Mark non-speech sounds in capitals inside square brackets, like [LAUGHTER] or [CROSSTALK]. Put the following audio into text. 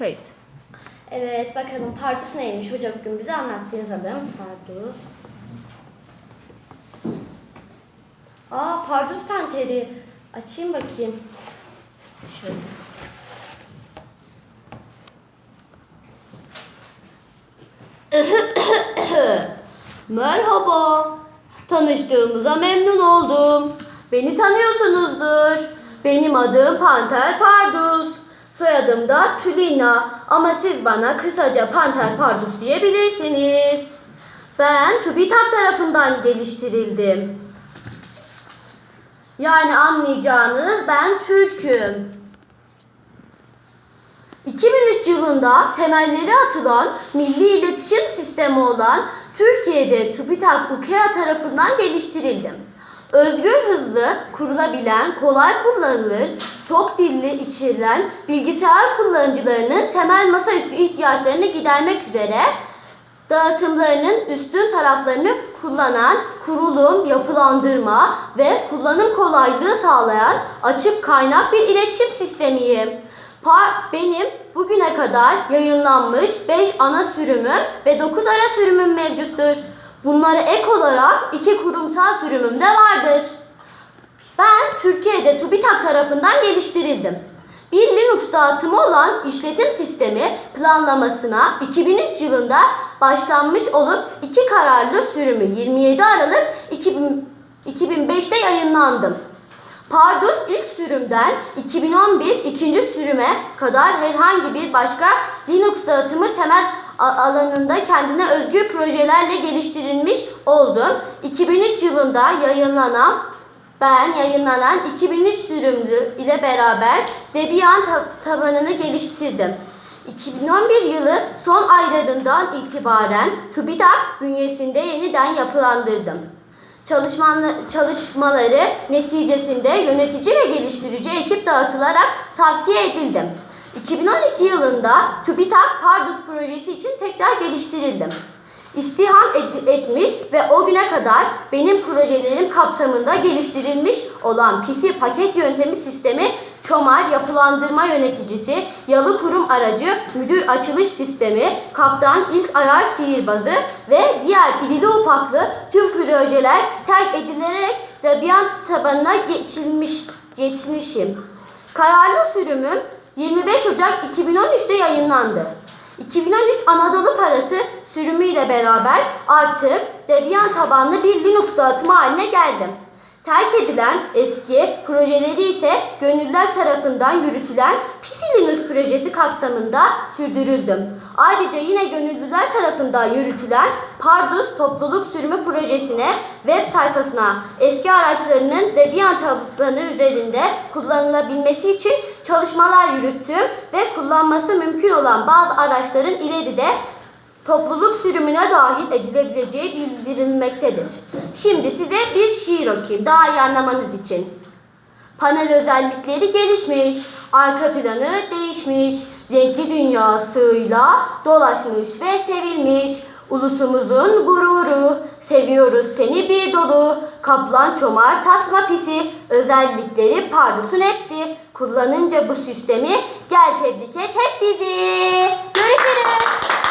Kayıt. Evet bakalım pardus neymiş hoca bugün bize anlattı yazalım. Pardus. Aa pardus panteri. Açayım bakayım. Şöyle. [COUGHS] Merhaba. Tanıştığımıza memnun oldum. Beni tanıyorsunuzdur. Benim adım Panter Pardus. Soyadım da Tülina ama siz bana kısaca Panter Pardus diyebilirsiniz. Ben TÜBİTAK tarafından geliştirildim. Yani anlayacağınız ben Türk'üm. 2003 yılında temelleri atılan milli iletişim sistemi olan Türkiye'de TÜBİTAK UKEA tarafından geliştirildim. Özgür hızlı kurulabilen, kolay kullanılır, çok dilli içerilen bilgisayar kullanıcılarının temel masaüstü ihtiyaçlarını gidermek üzere dağıtımlarının üstün taraflarını kullanan kurulum, yapılandırma ve kullanım kolaylığı sağlayan açık kaynak bir iletişim sistemiyim. Benim bugüne kadar yayınlanmış 5 ana sürümüm ve 9 ara sürümüm mevcuttur. Bunlara ek olarak iki kurumsal sürümüm de vardır. Ben Türkiye'de TÜBİTAK tarafından geliştirildim. Bir Linux dağıtımı olan işletim sistemi planlamasına 2003 yılında başlanmış olup iki kararlı sürümü 27 Aralık 2000, 2005'te yayınlandım. Pardus ilk sürümden 2011 ikinci sürüme kadar herhangi bir başka Linux dağıtımı temel alanında kendine özgü projelerle geliştirilmiş oldum. 2003 yılında yayınlanan ben yayınlanan 2003 sürümlü ile beraber Debian ta- tabanını geliştirdim. 2011 yılı son aylarından itibaren TÜBİTAK bünyesinde yeniden yapılandırdım. Çalışmaları neticesinde yönetici ve geliştirici ekip dağıtılarak tavsiye edildim. 2012 yılında TÜBİTAK Pardus projesi için tekrar geliştirildim. İstiham et- etmiş ve o güne kadar benim projelerim kapsamında geliştirilmiş olan PC paket yöntemi sistemi Çomar yapılandırma yöneticisi, yalı kurum aracı, müdür açılış sistemi, kaptan ilk ayar sihirbazı ve diğer irili ufaklı tüm projeler terk edilerek Debian tabanına geçilmiş, geçmişim. Kararlı sürümüm 25 Ocak 2013'te yayınlandı. 2013 Anadolu Parası sürümüyle beraber artık Debian tabanlı bir Linux dağıtımı haline geldim. Terk edilen eski projeleri ise gönüllüler tarafından yürütülen PC Linux projesi kapsamında sürdürüldüm. Ayrıca yine gönüllüler tarafından yürütülen Pardus topluluk sürümü projesine web sayfasına eski araçlarının Debian tabanı üzerinde kullanılabilmesi için çalışmalar yürüttüm ve kullanması mümkün olan bazı araçların ileride topluluk sürümüne dahil edilebileceği bildirilmektedir. Şimdi size bir şiir okuyayım daha iyi anlamanız için. Panel özellikleri gelişmiş, arka planı değişmiş, renkli dünyasıyla dolaşmış ve sevilmiş. Ulusumuzun gururu, seviyoruz seni bir dolu. Kaplan çomar tasma pisi, özellikleri pardusun hepsi. Kullanınca bu sistemi gel tebrik et hep bizi. Görüşürüz.